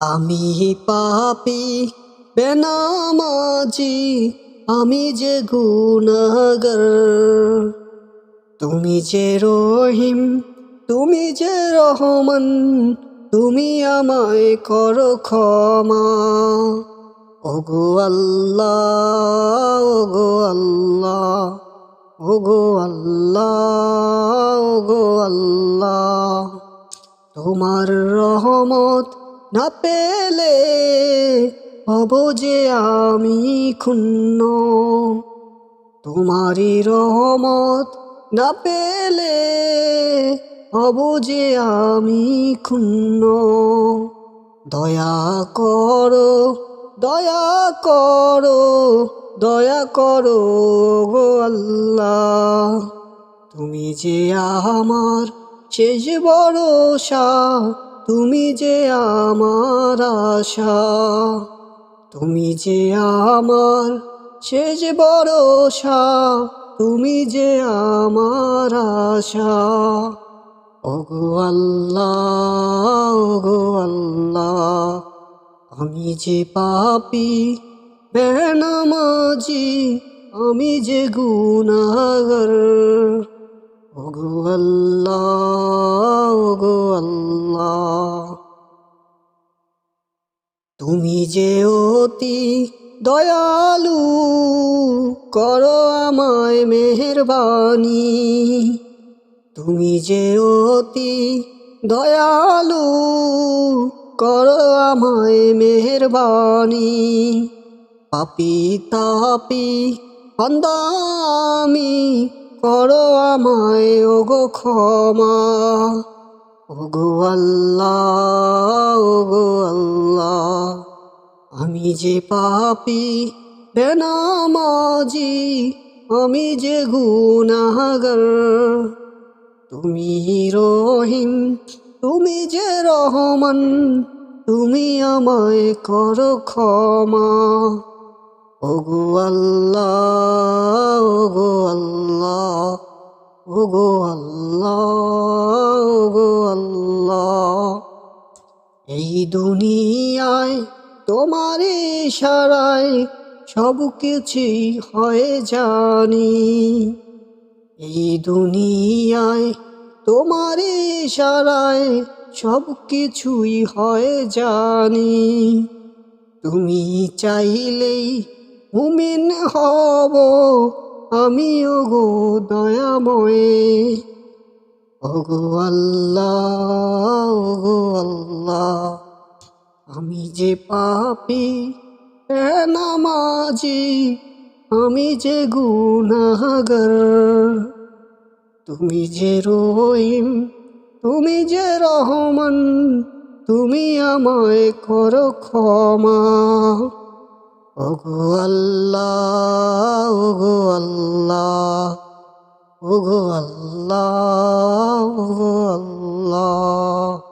আমি পাপি, বেনামাজি, আমি যে গুনাগর তুমি যে রহিম, তুমি যে রহমান, তুমি আমায় করো ক্ষমা। ওগো আল্লাহ ওগো আল্লাহ ওগো আল্লাহ ওগো আল্লাহ। তোমার রহমত না পেলে হব যে আমি ক্ষুণ্ণ। তোমারই রহমত না পেলে হব যে আমি ক্ষুণ্ণ। দয়া করো দয়া করো দয়া করো গো আল্লাহ। তুমি যে আমার শেষ ভরসা তুমি যে আমার আশা, তুমি যে আমার সে শেষ ভরসা, তুমি যে আমার আশা। ওগো আল্লাহ ওগো আল্লাহ, আমি যে পাপি, বেনামাজি, আমি যে গুনাগর ওগো আল্লাহ ওগো আল্লাহ তুমি যে অতি দয়ালু, করো আমায় মেহরবানি তুমি যে অতি দয়ালু, করো আমায় মেহরবানি পাপি তাপি বান্দামি করো আমায় ওগো ক্ষমা। ওগো আল্লাহ ওগো আল্লাহ, আমি যে পাপি, বেনামাজি, আমি যে গুনাগর তুমি রহিম, তুমি যে রহমান, তুমি আমায় করো ক্ষমা। ওগো আল্লাহ ওগো আল্লাহ ওগো আল্লাহ ওগো আল্লাহ। এই দুনিয়ায় তোমার ইশারায় সব কিছুই হয় জানি। এই দুনিয়ায় তোমার ইশারায় সব কিছুই হয় জানি। তুমি চাইলেই মুমিন হব আমি ওগো দয়াময়ে। ওগো আল্লাহ ওগো আল্লাহ, আমি যে পাপি নামাজি, আমি যে গুনাগর তুমি যে রহিম, তুমি যে রহমান, তুমি আমায় করো ক্ষমা। ওগো আল্লাহ ওগো আল্লাহ ওগো আল্লাহ ওগো আল্লাহ।